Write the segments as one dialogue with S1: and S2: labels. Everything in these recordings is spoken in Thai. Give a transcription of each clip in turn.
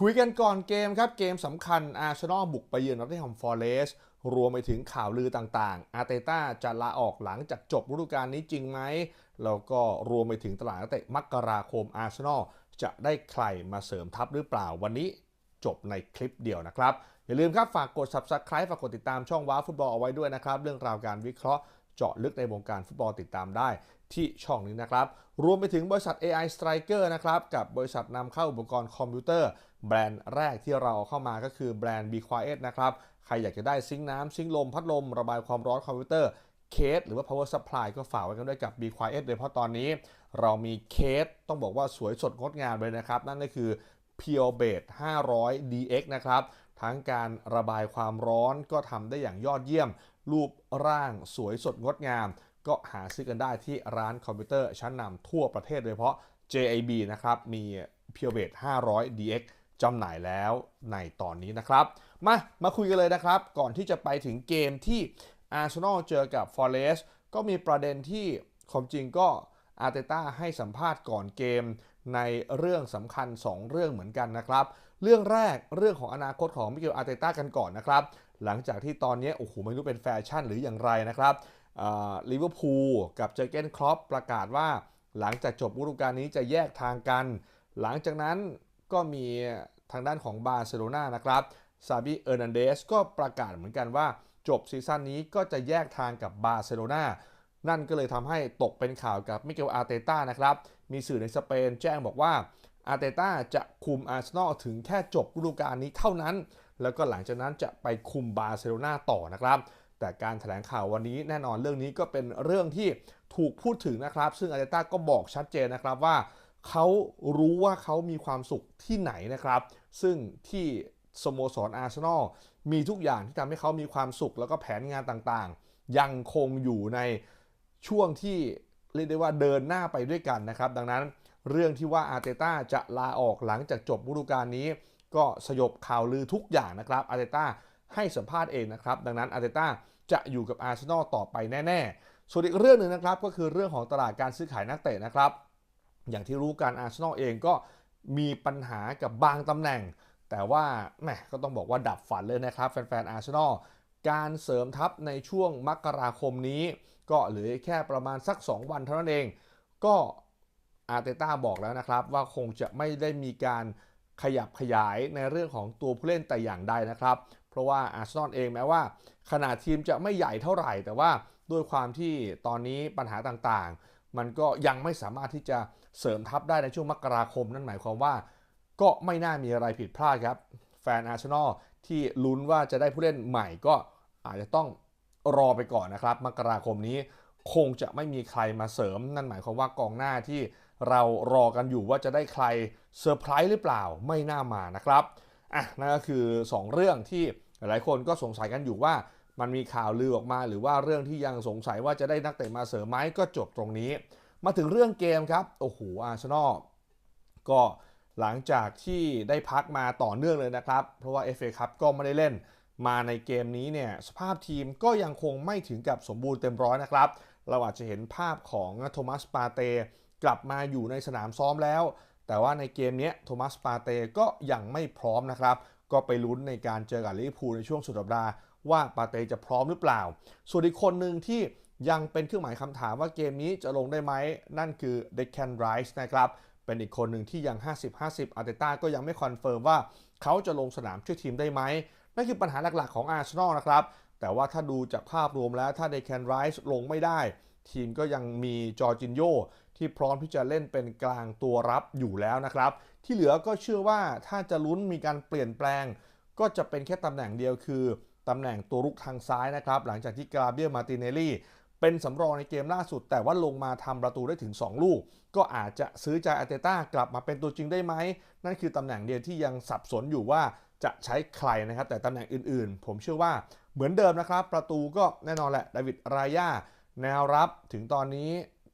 S1: คุยกันก่อนเกมครับ เกมสำคัญอาร์เซนอลบุกไปเยือนนอตติงแฮมฟอร์เรสรวมไปถึงข่าวลือต่างๆ อาร์เตต้าจะลาออกหลังจากจบฤดูกาลนี้จริงไหม แล้วก็รวมไปถึงตลาดนักเตะมกราคมอาร์เซนอลจะได้ใครมาเสริมทัพหรือเปล่าวันนี้จบในคลิปเดียวนะครับ อย่าลืมครับ ฝากกด subscribe ฝากกดติดตามช่องว้าฟุตบอลเอาไว้ด้วยนะครับ เรื่องราวการวิเคราะห์เจาะลึกในวงการฟุตบอลติดตามได้ ที่ช่องนี้นะครับ รวมไปถึงบริษัท AI Striker นะครับ กับบริษัทนำเข้าอุปกรณ์คอมพิวเตอร์ แบรนด์แรกที่เราเข้ามาก็คือแบรนด์ Be Quiet นะครับ ใครอยากจะได้ซิงค์น้ำซิงค์ลม พัดลม ระบายความร้อนคอมพิวเตอร์เคสหรือว่า power supply ก็ฝากไว้กันด้วยกับ Be Quiet โดยเฉพาะตอนนี้ เรามีเคสต้องบอกว่าสวยสดงดงามเลยนะครับ นั่นก็คือ Pure b a s e 500 DX นะครับ ทั้งการระบายความร้อนก็ทำได้อย่างยอดเยี่ยม รูปร่างสวยสดงดงาม ก็หาซื้อกันได้ที่ร้านคอมพิวเตอร์ชั้นนำทั่วประเทศโดยเฉพาะ JAB นะครับ มี Pure b a s e 500 DX จำหน่ายแล้วในตอนนี้นะครับ มามาคุยกันเลยนะครับ ก่อนที่จะไปถึงเกมที่อาร์เซนอลเจอกับ Forest ก็มีประเด็นที่ความจริงก็อาร์เตต้าให้สัมภาษณ์ก่อนเกมในเรื่องสำคัญ 2 เรื่องเหมือนกันนะครับ เรื่องแรกเรื่องของอนาคตของมิเกลอาร์เตต้ากันก่อนนะครับ หลังจากที่ตอนนี้โอ้โหไม่รู้เป็นแฟชั่นหรืออย่างไรนะครับ ลิเวอร์พูลกับเจอเกนครอปประกาศว่าหลังจากจบฤดูกาลนี้จะแยกทางกัน หลังจากนั้นก็มีทางด้านของบาร์เซโลนานะครับซาบิเออร์นันเดสก็ประกาศเหมือนกันว่า จบซีซั่นนี้ก็จะแยกทางกับบาร์เซโลนานั่นก็เลยทำให้ตกเป็นข่าวกับมิเกลอาร์เตต้านะครับ มีสื่อในสเปนแจ้งบอกว่าอาร์เตต้าจะคุมอาร์เซนอลถึงแค่จบฤดูกาลนี้เท่านั้น แล้วก็หลังจากนั้นจะไปคุมบาร์เซโลนาต่อนะครับ แต่การถแถลงข่าววันนี้แน่นอนเรื่องนี้ก็เป็นเรื่องที่ถูกพูดถึงนะครับ ซึ่งอาร์เตต้าก็บอกชัดเจนนะครับว่าเขารู้ว่าเขามีความสุขที่ไหนนะครับ ซึ่งที่สโมสรอาร์เซนอลมีทุกอย่างที่ทำให้เขามีความสุขแล้วก็แผนงานต่างๆ ยังคงอยู่ในช่วงที่เรียกได้ว่าเดินหน้าไปด้วยกันนะครับ ดังนั้นเรื่องที่ว่าอาร์เตต้าจะลาออกหลังจากจบฤดูกาลนี้ ก็สยบข่าวลือทุกอย่างนะครับอาร์เตต้า ให้สัมภาษณ์เองนะครับ ดังนั้นอาร์เตต้าจะอยู่กับอาร์เซนอลต่อไปแน่ๆ ส่วนอีกเรื่องหนึ่งนะครับก็คือเรื่องของตลาดการซื้อขายนักเตะนะครับ อย่างที่รู้การอาร์เซนอลเองก็มีปัญหากับบางตำแหน่ง แต่ว่าแหมก็ต้องบอกว่าดับฝันเลยนะครับ แฟนๆอาร์เซนอลการเสริมทัพในช่วงมกราคมนี้ ก็เหลือแค่ประมาณสัก 2 วันเท่านั้นเอง ก็อาร์เตต้าบอกแล้วนะครับ ว่าคงจะไม่ได้มีการขยับขยายในเรื่องของตัวผู้เล่นแต่อย่างใดนะครับ เพราะว่าอาร์เซนอลเองแม้ว่า ขนาดทีมจะไม่ใหญ่เท่าไหร่ แต่ว่าด้วยความที่ตอนนี้ปัญหาต่างๆ มันก็ยังไม่สามารถที่จะเสริมทัพได้ในช่วงมกราคม นั่นหมายความว่า ก็ไม่น่ามีอะไรผิดพลาดครับ แฟนอาร์เซนอลที่ลุ้นว่าจะได้ผู้เล่นใหม่ก็อาจจะต้องรอไปก่อนนะครับ มกราคมนี้คงจะไม่มีใครมาเสริม นั่นหมายความว่ากองหน้าที่เรารอกันอยู่ว่าจะได้ใครเซอร์ไพรส์หรือเปล่าไม่น่ามานะครับอะนั่นก็คือ 2 เรื่องที่ หลายคนก็สงสัยกันอยู่ว่ามันมีข่าวลือออกมา หรือว่าเรื่องที่ยังสงสัยว่าจะได้นักเตะมาเสริมไหมก็จบตรงนี้ มาถึงเรื่องเกมครับ โอ้โหอาร์เซนอลก็หลังจากที่ได้พักมาต่อเนื่องเลยนะครับ เพราะว่า FA คัพก็ไม่ได้เล่นมาในเกมนี้เนี่ยสภาพทีมก็ยังคงไม่ถึงกับสมบูรณ์เต็มร้อยนะครับ เราอาจจะเห็นภาพของโทมัสปาเตกลับมาอยู่ในสนามซ้อมแล้ว แต่ว่าในเกมนี้โทมัสปาเตก็ยังไม่พร้อมนะครับ ก็ไปลุ้นในการเจอกับลิเวอร์พูลในช่วงสุดสัปดาห์ว่าปาเตจะพร้อมหรือเปล่า ส่วนอีกคนหนึ่งที่ยังเป็นเครื่องหมายคำถามว่าเกมนี้จะลงได้ไหม นั่นคือเดคแคนไรส์นะครับ เป็นอีกคนหนึ่งที่ยัง 50-50 อาร์เตต้าก็ยังไม่คอนเฟิร์มว่าเขาจะลงสนามช่วยทีมได้ไหม นั่นคือปัญหาหลักๆของอาร์เซนอลนะครับ แต่ว่าถ้าดูจากภาพรวมแล้วถ้าเดคแคนไรส์ลงไม่ได้ ทีมก็ยังมีจอร์จินโยที่พร้อมที่จะเล่นเป็นกลางตัวรับอยู่แล้วนะครับ ที่เหลือก็เชื่อว่าถ้าจะลุ้นมีการเปลี่ยนแปลง ก็จะเป็นแค่ตำแหน่งเดียวคือตำแหน่งตัวรุกทางซ้ายนะครับ หลังจากที่กราเบียมาติเนลลี่เป็นสำรองในเกมล่าสุด แต่ว่าลงมาทำประตูได้ถึง 2 ลูก ก็อาจจะซื้อใจอาเตต้ากลับมาเป็นตัวจริงได้ไหม นั่นคือตำแหน่งเดียวที่ยังสับสนอยู่ว่าจะใช้ใครนะครับ แต่ตำแหน่งอื่นๆ ผมเชื่อว่าเหมือนเดิมนะครับ ประตูก็แน่นอนแหละดาวิดรายา แนวรับถึงตอนนี้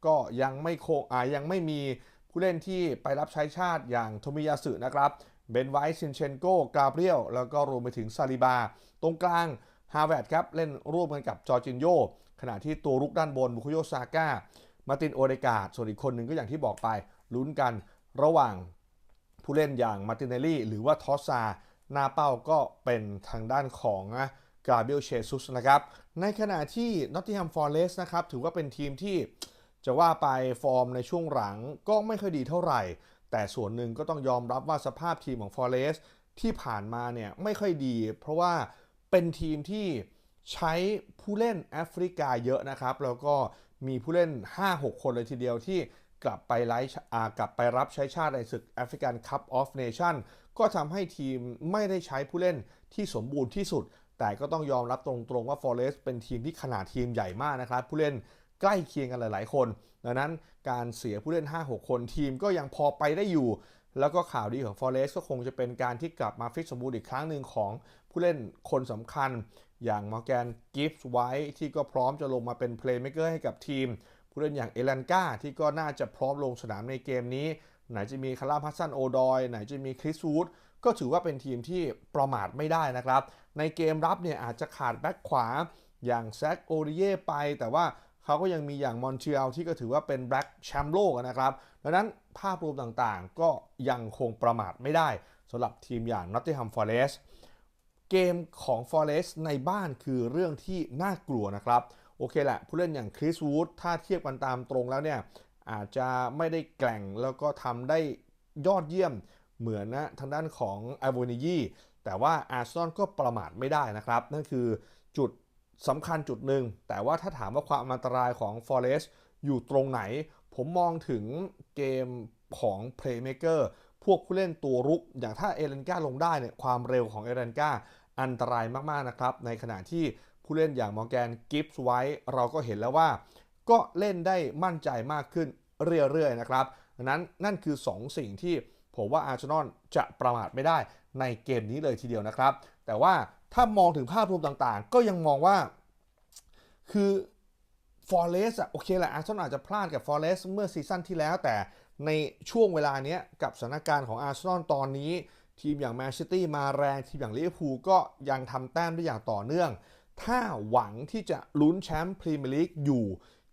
S1: ก็ยังไม่โคอ่ายังไม่มีผู้เล่นที่ไปรับใช้ชาติอย่างโทมิยาสึนะครับเบนไวซินเชนโกกาเบรียลแล้วก็รวมไปถึงซาลิบา ตรงกลางฮาเวดครับ เล่นร่วมกันกับจอร์จินโยขณะที่ตัวรุกด้านบนบุคโยซาก้ามาตินโอเดกาส่วนอีกคนหนึ่งก็อย่างที่บอกไปลุ้นกันระหว่างผู้เล่นอย่างมาร์ตินเนลลี่ หรือว่าทอสซาหน้าเป้าก็เป็นทางด้านของ กาเบรียลเชซุสนะครับ ในขณะที่นอตติงแฮมฟอร์เรสนะครับ ถือว่าเป็นทีมที่จะว่าไปฟอร์มในช่วงหลังก็ไม่ค่อยดีเท่าไหร่ แต่ส่วนหนึ่งก็ต้องยอมรับว่าสภาพทีมของฟอร์เรสที่ผ่านมาเนี่ยไม่ค่อยดี เพราะว่าเป็นทีมที่ใช้ผู้เล่นแอฟริกาเยอะนะครับ แล้วก็มีผู้เล่น 5-6 คนเลยทีเดียวที่กลับไปไลฟ์กลับไปรับใช้ชาติในศึกแอฟริกันคัพออฟเนชั่นก็ทำให้ทีมไม่ได้ใช้ผู้เล่นที่สมบูรณ์ที่สุด แต่ก็ต้องยอมรับตรงๆว่าฟอเรสต์เป็นทีมที่ขนาดทีมใหญ่มากนะครับ ผู้เล่นใกล้เคียงกันหลายๆ คน ดังนั้นการเสียผู้เล่น 5-6 คนทีมก็ยังพอไปได้อยู่ แล้วก็ข่าวดีของฟอเรสต์ก็คงจะเป็นการที่กลับมาฟิตสมบูรณ์อีกครั้งหนึ่งของผู้เล่นคนสำคัญ อย่างมอร์แกนกิฟส์ไว้ที่ก็พร้อมจะลงมาเป็นเพลย์เมคเกอร์ให้กับทีม ผู้เล่นอย่างเอลันกาที่ก็น่าจะพร้อมลงสนามในเกมนี้ ไหนจะมีคาร่าพัสซันโอดอย ไหนจะมีคริสวูด ก็ถือว่าเป็นทีมที่ประมาทไม่ได้นะครับ ในเกมรับเนี่ยอาจจะขาดแบ็คขวาอย่างแซคโอริเย่ไป แต่ว่าเขาก็ยังมีอย่างมอนเชียลที่ก็ถือว่าเป็นแบ็คแชมป์โลกนะครับ ดังนั้นภาพรวมต่างๆ ก็ยังคงประมาทไม่ได้สำหรับทีมอย่างนอตติงแฮมฟอร์เรสต์เกมของ Forest ในบ้านคือเรื่องที่น่ากลัวนะครับ โอเคแหละ ผู้เล่นอย่างคริสวูดถ้าเทียบกันตามตรงแล้วเนี่ย อาจจะไม่ได้แกล่งแล้วก็ทำได้ยอดเยี่ยม เหมือนนะทางด้านของอ v วนิยีแต่ว่าอาร์ซอนก็ประมาทไม่ได้นะครับ นั่นคือจุดสำคัญจุดหนึ่ง แต่ว่าถ้าถามว่าความอันตรายของ Forest อยู่ตรงไหน ผมมองถึงเกมของ Playmaker พวกผู้เล่นตัวรุก อย่างถ้าเอเลนกาลงได้เนี่ยความเร็วของเอเลนกาอันตรายมากๆนะครับ ในขณะที่ผู้เล่นอย่างมอร์แกนกิฟส์ไว้ เราก็เห็นแล้วว่า ก็เล่นได้มั่นใจมากขึ้นเรื่อยๆนะครับนั้นนั่นคือ 2 สิ่งที่ ผมว่าอาร์เซนอลจะประมาทไม่ได้ในเกมนี้เลยทีเดียวนะครับ แต่ว่าถ้ามองถึงภาพรวมต่างๆ ก็ยังมองว่า คือฟอร์เรสอะโอเคแหละอาร์เซนอลอาจจะพลาดกับฟอร์เรสเมื่อซีซั่นที่แล้ว แต่ในช่วงเวลานี้กับสถานการณ์ของอาร์เซนอลตอนนี้ ทีมอย่างแมนเชสเตอร์มาแรงทีมอย่างลิเวอร์พูลก็ยังทำแต้มได้อย่างต่อเนื่อง ถ้าหวังที่จะลุ้นแชมป์พรีเมียร์ลีกอยู่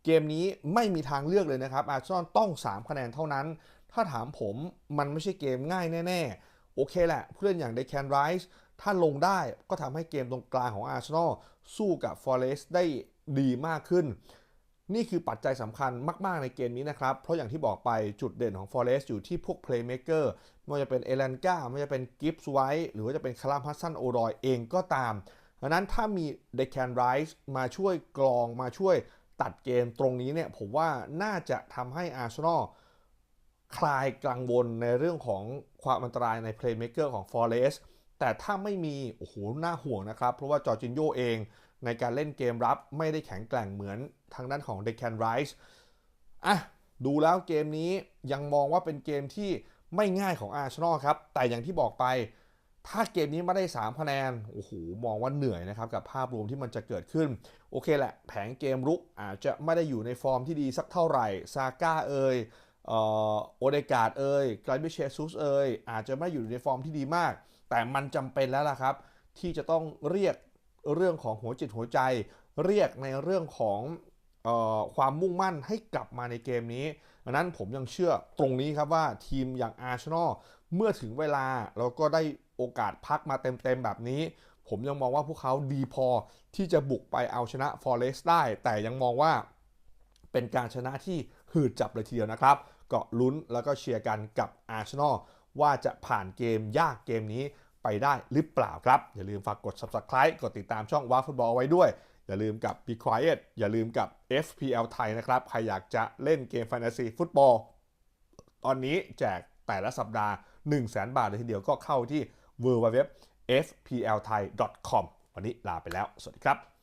S1: เกมนี้ไม่มีทางเลือกเลยนะครับอาร์เซนอลต้อง 3 คะแนนเท่านั้น ถ้าถามผมมันไม่ใช่เกมง่ายแน่ ๆ โอเคแหละผู้เล่นอย่างเดคแคนไรส์ถ้าลงได้ก็ทำให้เกมตรงกลางของอาร์เซนอลสู้กับฟอร์เรสได้ดีมากขึ้น นี่คือปัจจัยสำคัญมาก ๆ ในเกมนี้นะครับ เพราะอย่างที่บอกไปจุดเด่นของ Forest อยู่ที่พวก Playmaker ไม่ว่าจะเป็นเอลันกาไม่ว่าจะเป็นกิฟส์ไว้หรือว่าจะเป็นคาร์ลฮัสซันโอรอยเองก็ตามดังนั้นถ้ามีเดคแคนไรส์มาช่วยกรองมาช่วยตัดเกมตรงนี้เนี่ยผมว่าน่าจะทำให้อาร์เซนอล คลายกังวลในเรื่องของความอันตรายใน Playmaker ของ Forest แต่ถ้าไม่มีโอ้โหน่าห่วงนะครับ เพราะว่าจอร์จินโยเองในการเล่นเกมรับไม่ได้แข็งแกร่งเหมือนทางด้านของเดคแคนไรส์อะดูแล้วเกมนี้ยังมองว่าเป็นเกมที่ไม่ง่ายของอาร์เซนอลครับ แต่อย่างที่บอกไป ถ้าเกมนี้ไม่ได้3คะแนนโอ้โหมองว่าเหนื่อยนะครับ กับภาพรวมที่มันจะเกิดขึ้น โอเคแหละ แผงเกมรุกอาจจะไม่ได้อยู่ในฟอร์มที่ดีสักเท่าไหร่ซาก้าเอย โอเดกาดเอยไกลายบิเชซุสเอยอาจจะไม่อยู่ในฟอร์มที่ดีมาก แต่มันจำเป็นแล้วล่ะครับ ที่จะต้องเรียกเรื่องของหัวจิตหัวใจ เรียกในเรื่องของออความมุ่งมั่นให้กลับมาในเกมนี้ดังนั้นผมยังเชื่อตรงนี้ครับว่าทีมอย่างอาร์เซนอลเมื่อถึงเวลาแล้วก็ได้โอกาสพักมาเต็มๆแบบนี้ ผมยังมองว่าพวกเขาดีพอที่จะบุกไปเอาชนะฟอร์เรสต์ได้ แต่ยังมองว่าเป็นการชนะที่หืดจับเลยทีเดียวนะครับ ก็ลุ้นแล้วก็เชียร์กันกับอาร์เซนอลว่าจะผ่านเกมยากเกมนี้ไปได้หรือเปล่าครับ อย่าลืมฝากกด subscribe กดติดตามช่องว้าฟุตบอลไว้ด้วย อย่าลืมกับ Be Quiet อย่าลืมกับ FPL ไทยนะครับ ใครอยากจะเล่นเกมแฟนตาซีฟุตบอล ตอนนี้แจกแต่ละสัปดาห์ 1 0 0 0 0แบาทเลยทีเดียวก็เข้าที่ www.fplthai.com วันนี้ลาไปแล้ว สวัสดีครับ